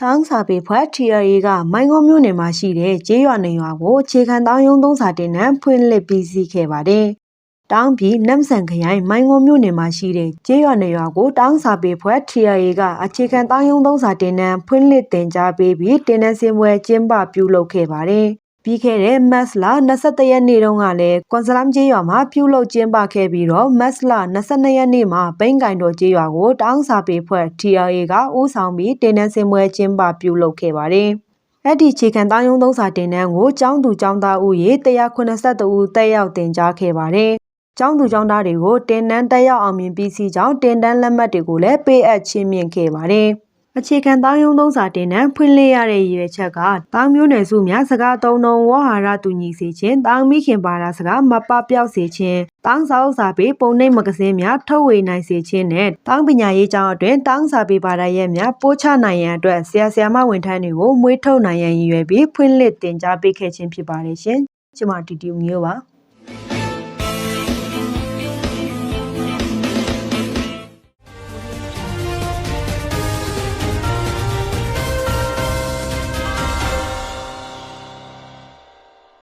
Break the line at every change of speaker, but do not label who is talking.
တောင်းစာပေဖွဲ့ TRA ကမိုင်းကုန်းမြို့နယ်မှာရှိတဲ့ကျေးရွာနေရွာကိုအခြေခံတောင်းယုံသုံးစာတင်နှံဖွင့်လှစ်ပြီးစီးခဲ့ပါတယ်။တောင်းပြည်နမ်ဆန်ခရိုင်မိုင်းကုန်းမြို့နယ်မှာရှိတဲ့ကျေးရွာနေရွာကိုတောင်းစာပေဖွဲ့ TRA ကအခြေခံတောင်းယုံသုံးစာတင်နှံဖွင့်လှစ်တင်ကြားပေးပြီးတင်နန်းစင်ပွဲကျင်းပပြုလုပ်ခဲ့ပါတယ်။ ပြီးခဲ့တဲ့မတ်လ23ရက်နေ့တုန်းကလည်းကွန်စလမ်ကျေးရွာမှာပြုလုပ်ကျင်းပခဲ့ပြီးတော့မတ်လ22ရက်နေ့မှာပိန်းကင်တော်ကျေးရွာကိုတောင်းစာပေဖွဲ့ TRA ကဦးဆောင်ပြီးတင်နန်းစင်ပွဲကျင်းပပြုလုပ်ခဲ့ပါတယ်။အဲ့ဒီခြေခံတောင်းယုံသုံးစာတင်နန်းကိုကျောင်းသူကျောင်းသားဦးရေ182ဦးတက်ရောက်တင်ကြားခဲ့ပါတယ်။ကျောင်းသူကျောင်းသားတွေကိုတင်နန်းတက်ရောက်အောင်မြင်ပြီးစီကြောင်းတင်တန်းလက်မှတ်တွေကိုလည်းပေးအပ်ချင်းမြင့်ခဲ့ပါတယ်။ အခြေခံတောင်းယုံသုံးစာတင်နှံဖွင့်လှစ်ရတဲ့ရည်ရွယ်ချက်ကတောင်းမျိုးနယ်စုများစကားသုံးလုံးဝဟာရတူညီစေခြင်းတောင်းမိခင်ပါတာစကားမပပျောက်စေခြင်းတောင်းစာအုပ်စာပေပုံနှိပ်မဂဇင်းများထုတ်ဝေနိုင်စေခြင်းနဲ့တောင်းပညာရေးကျောင်းအတွင်းတောင်းစာပေပါတာရဲ့များပို့ချနိုင်ရန်အတွက်ဆရာဆရာမဝန်ထမ်းတွေကိုမွေးထုတ်နိုင်ရန်ရည်ရွယ်ပြီးဖွင့်လှစ်တင်ကြားပေးခဲ့ခြင်းဖြစ်ပါတယ်ရှင်။ကျွန်မတီတီမျိုးပါ။